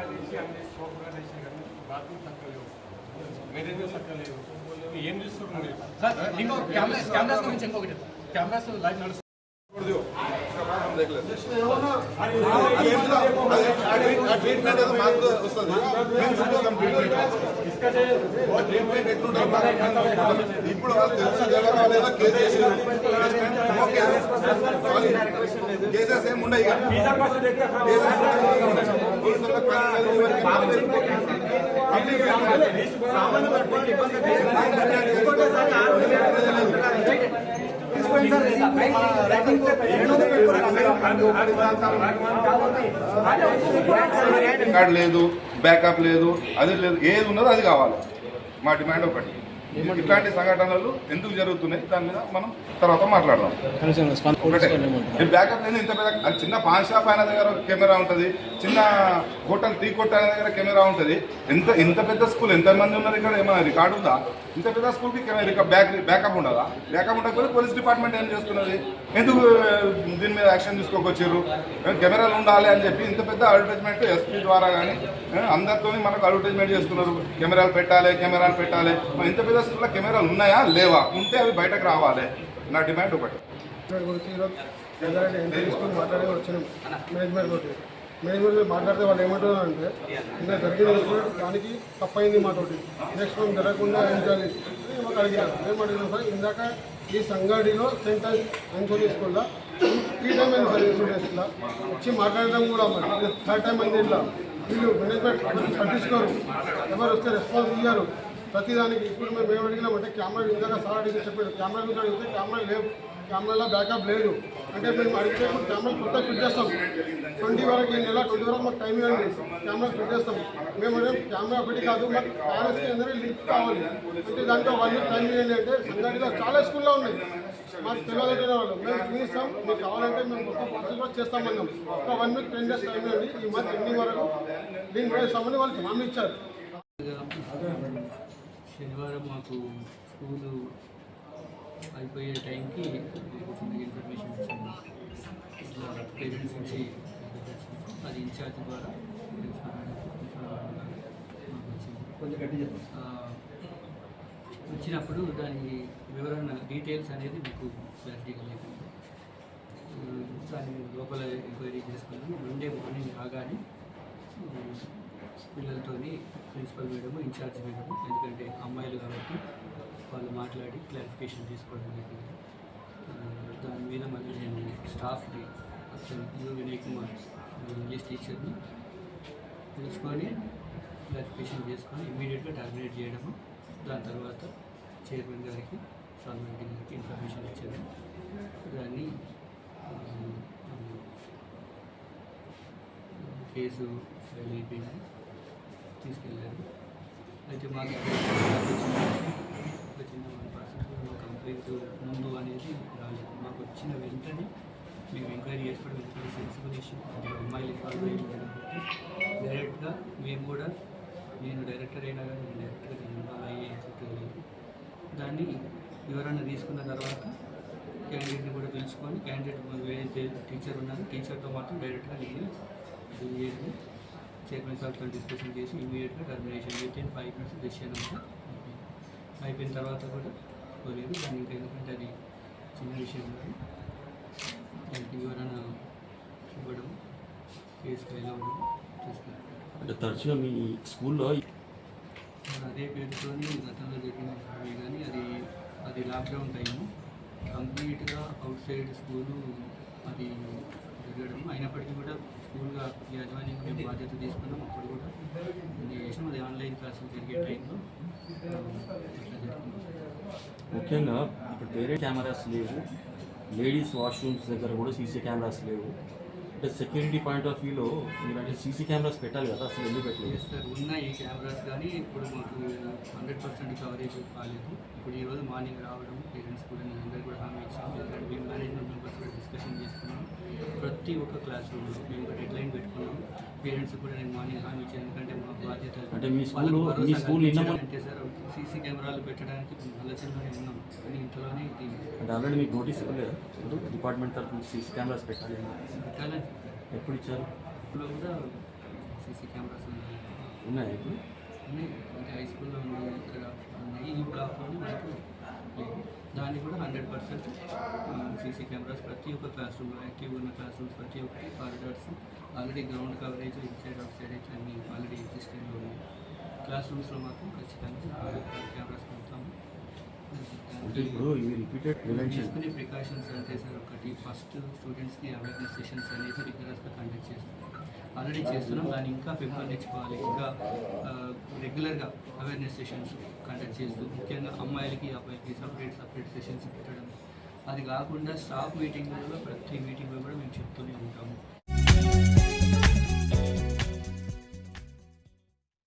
ఆడేసి అన్ని సోపుగా చేసి కానీ బాత్రూమ్ చక్కగా లేవు మెరైన్ చక్కగా లేవు ఏం చూస్తున్నారు కెమెరాస్ గురించి ఇంకొకటి కెమెరాస్ లైవ్ నడుస్తుంది ట్రీట్మెంట్ మాకు వస్తుంది మేము చూపిస్తాం ట్రీట్మెంట్ ఎట్లుంటాం ఇప్పుడు వాళ్ళు తెలుసు జరగాలేదో కేసెస్ కేసెస్ ఏమి ఉండవు ఇక కేసెస్ కార్డు లేదు బ్యాకప్ లేదు అది లేదు ఏది ఉన్నదో అది కావాలి. మా డిమాండ్ ఒకటి. ఇట్లాంటి సంఘటనలు ఎందుకు జరుగుతున్నాయి? దాని మీద మనం తర్వాత మాట్లాడదాం. బ్యాకప్ లేదు ఇంత పెద్ద చిన్న పాన్ షాప్ ఆయన దగ్గర కెమెరా ఉంటుంది. చిన్న హోటల్ టీ కొట్ట దగ్గర కెమెరా ఉంటుంది. ఎంత ఇంత పెద్ద స్కూల్ ఎంత మంది ఉన్నారు ఇక్కడ? ఏమైనా రికార్డు ఉందా? ఇంత పెద్ద స్కూల్కి బ్యాక్ బ్యాకప్ ఉండదా? బ్యాకప్ ఉండకపోతే పోలీస్ డిపార్ట్మెంట్ ఏం చేస్తున్నది? ఎందుకు దీని మీద యాక్షన్ తీసుకోకొచ్చారు? కెమెరాలు ఉండాలి అని చెప్పి ఇంత పెద్ద అడ్వర్టైజ్మెంట్ ఎస్పీ ద్వారా కానీ అందరితో మనకు అడ్వర్టైజ్మెంట్ చేస్తున్నారు. కెమెరాలు పెట్టాలి కెమెరాలు పెట్టాలి. ఇంత పెద్ద స్కూల్లో కెమెరాలు ఉన్నాయా? లేవా? ఉంటే అవి బయటకు రావాలి. నా డిమాండ్ ఒకటి. దాని గురించి ఈరోజు మాట్లాడే వచ్చినాం. మేనేజ్మెంట్ మేము మాట్లాడితే వాళ్ళు ఏమంటున్నారు అంటే ఇంకా జరిగిన దానికి తప్పైంది మాతోటి. నెక్స్ట్ మనం జరగకుండా ఏం చేయాలి? అని మాకు అడిగారు మేము అడిగినాం సార్ ఇందాక ఈ సంగాడిలో సెంటర్ అంచోని స్కూల్లో త్రీ టైం అయింది సార్ ఇన్సిడెంట్స్లో వచ్చి మాట్లాడడం కూడా మరి. థర్డ్ టైం అయింది ఇట్లా వీళ్ళు మేనేజ్మెంట్ పట్టించుకోరు. ఎవరు వస్తే రెస్పాన్స్ ఇయ్యారు. ప్రతిదానికి ఇప్పుడు మేము ఏం అడిగినామంటే కెమెరా ఇందాక సార్ అడిగి చెప్పాడు కెమెరా గురించి అడిగితే కెమెరా లేవు కెమెరాలో బ్యాకప్ లేదు. అంటే మేము అడిగితే కెమెరా కొత్త ఫిట్ చేస్తాం. ట్వంటీ వరకు ఈ నెల ట్వంటీ వరకు మాకు టైం ఇవ్వండి. కెమెరా ఫిట్ చేస్తాం మేము కెమెరా ఒకటి కాదు మాకు పేరెంట్స్కి అందరూ లింక్ కావాలి. అంటే దాంట్లో వన్ టైం ఇవ్వండి అంటే సంగాటిలో చాలా స్కూల్లో ఉన్నాయి. మాకు తెలియదు వాళ్ళు. మేము చూపిస్తాం. మీకు కావాలంటే మేము మొత్తం ప్రాసెస్ కూడా చేస్తామన్నాం. ఒక one week ten days time ఇవ్వండి. ఈ మంత్ ఎండింగ్ వరకు దీన్ని వేస్తామని వాళ్ళు హామీ ఇచ్చారు. శనివారం మాకు స్కూలు అయిపోయే టైంకి ఇన్ఫర్మేషన్ వచ్చింది. పేరెంట్స్ నుంచి ఇన్ఛార్జ్ ద్వారా వచ్చినప్పుడు దాని వివరణ డీటెయిల్స్ అనేది మీకు క్లారిటీగా లేదు ఆ, దాన్ని లోపల ఎంక్వైరీ చేసుకున్నాము మండే మార్నింగ్ రాగానే ఆ, పిల్లలతోని ప్రిన్సిపల్ మేడం ఇన్ఛార్జ్ మేడం ఎందుకంటే అమ్మాయిలు కాబట్టి వాళ్ళు మాట్లాడి క్లారిఫికేషన్ తీసుకోవడం జరిగింది. దాని మీద మళ్ళీ నేను స్టాఫ్ని అసలు యూ వినయ్ కుమార్ ఇంగ్లీష్ టీచర్ని తెలుసుకొని క్లారిఫికేషన్ చేసుకొని ఇమీడియట్గా టర్మినేట్ చేయడము. దాని తర్వాత చైర్మన్ గారికి సాల్మెంట్ గారికి ఇన్ఫర్మేషన్ ఇచ్చాము దాన్ని ఆ, కేసు ఫైల్ అయిపోయింది. తీసుకెళ్ళారు. అయితే మాకు ఒక చిన్న వన్ పర్సెంట్ కంప్లైంట్ ముందు అనేది రాలేదు. మాకు వచ్చిన వెంటనే మేము ఎంక్వైరీ చేసుకోవడం ఎందుకంటే సెన్సిబుల్ ఇష్యూ అమ్మాయిలు డైరెక్ట్గా మేము కూడా నేను డైరెక్టర్ అయినా కానీ నేను డైరెక్టర్గా ఇన్వాల్వ్ అయ్యే లేదు దాన్ని వివరణ తీసుకున్న తర్వాత క్యాండిడేట్ని కూడా పిలుచుకొని క్యాండిడేట్ ఏదైతే టీచర్ ఉన్నారు టీచర్తో మాత్రం డైరెక్ట్గా నేను చేసి చైర్మన్ సార్తో డిస్కషన్ చేసి ఇమీడియట్గా termination within five minutes decision అంతా అయిపోయిన తర్వాత కూడా పోలేదు. దాని ఇంకా ఎందుకంటే అది చిన్న విషయం కాదు. దానికి వివరణ ఇవ్వడం చేస్తారు అంటే తరచుగా మీ స్కూల్లో అదే పేరుతోని గతంలో జరిగినవి కానీ అది అది లాక్డౌన్ టైము. కంప్లీట్గా అవుట్ సైడ్ స్కూలు అది జరగడం అయినప్పటికీ కూడా స్కూల్గా యాజమాన్యం మేము బాధ్యత తీసుకున్నాం. అప్పుడు కూడా చేసాం అది ఆన్లైన్ క్లాసులు జరిగే టైంలో ముఖ్యంగా ఇప్పుడు వేరే కెమెరాస్ లేవు. లేడీస్ వాష్రూమ్స్ దగ్గర కూడా సీసీ కెమెరాస్ లేవు. అంటే సెక్యూరిటీ పాయింట్ ఆఫ్ వ్యూలో మీరు అంటే సీసీ కెమెరాస్ పెట్టాలి కదా అసలు ఎందుకు పెట్టలేదు? సార్ ఉన్న ఈ కెమెరాస్ కానీ ఇప్పుడు మాకు హండ్రెడ్ పర్సెంట్ కవరేజ్ కాలేదు. ఇప్పుడు ఈరోజు మార్నింగ్ రావడం పేరెంట్స్ కూడా నేను అందరూ కూడా హామీ ఇచ్చాము. ఎందుకంటే మేము మేనేజ్మెంట్ మెంబర్స్ కూడా డిస్కషన్ చేసుకున్నాం ప్రతి ఒక్క క్లాస్ రూమ్లో మేము ఒక డెడ్ లైన్ పెట్టుకున్నాం పేరెంట్స్ కూడా నేను మార్నింగ్ హామీ ఇచ్చాను. ఎందుకంటే మా బాధ్యత అంటే మీ భరోసా మీ స్కూల్ అంటే సార్ సీసీ కెమెరాలు పెట్టడానికి ఆలోచనలోనే ఉన్నాం. కానీ ఇంతలోనే ఇది అంటే ఆల్రెడీ మీకు నోటీస్ ఇవ్వలేదు? డిపార్ట్మెంట్ తరఫు సీసీ కెమెరాస్ పెట్టాలి అని. పెట్టాలని ఎప్పుడు ఇచ్చారు? స్కూల్లో కూడా సీసీ కెమెరాస్ ఉన్నాయి. ఉన్నాయా ఇప్పుడు? ఉన్నాయి. ఇంకా హై స్కూల్లో ఉన్నాయి ఇక్కడ ఉన్నాయి. ఈ బ్లాక్లోనే మనకు దాన్ని కూడా హండ్రెడ్ పర్సెంట్ సీసీ కెమెరాస్ ప్రతి ఒక్క క్లాస్ రూమ్లో యాక్టివ్ ఉన్న క్లాస్ రూమ్స్ ప్రతి ఒక్కటి corridors already ground coverage inside outside అయితే అన్ని ఆల్రెడీ ఎగ్జిస్టెంట్లో ఉన్నాయి క్లాస్ రూమ్స్లో మాత్రం ఖచ్చితంగా కెమెరాస్ పెడతాము తీసుకునే ప్రికాషన్స్ అంటే సార్ ఒకటి ఫస్ట్ స్టూడెంట్స్కి అవేర్నెస్ సెషన్స్ అనేది రిగ్యులర్స్గా కండక్ట్ చేస్తాం ఆల్రెడీ చేస్తున్నాం. దాన్ని ఇంకా పెంపొందించుకోవాలి ఇంకా రెగ్యులర్గా అవేర్నెస్ సెషన్స్ కండక్ట్ చేస్తూ ముఖ్యంగా అమ్మాయిలకి అబ్బాయిలకి సపరేట్ సపరేట్ సెషన్స్ పెట్టడం. అది కాకుండా స్టాఫ్ మీటింగ్లో ప్రతి మీటింగ్లో కూడా మేము చెప్తూనే ఉంటాము.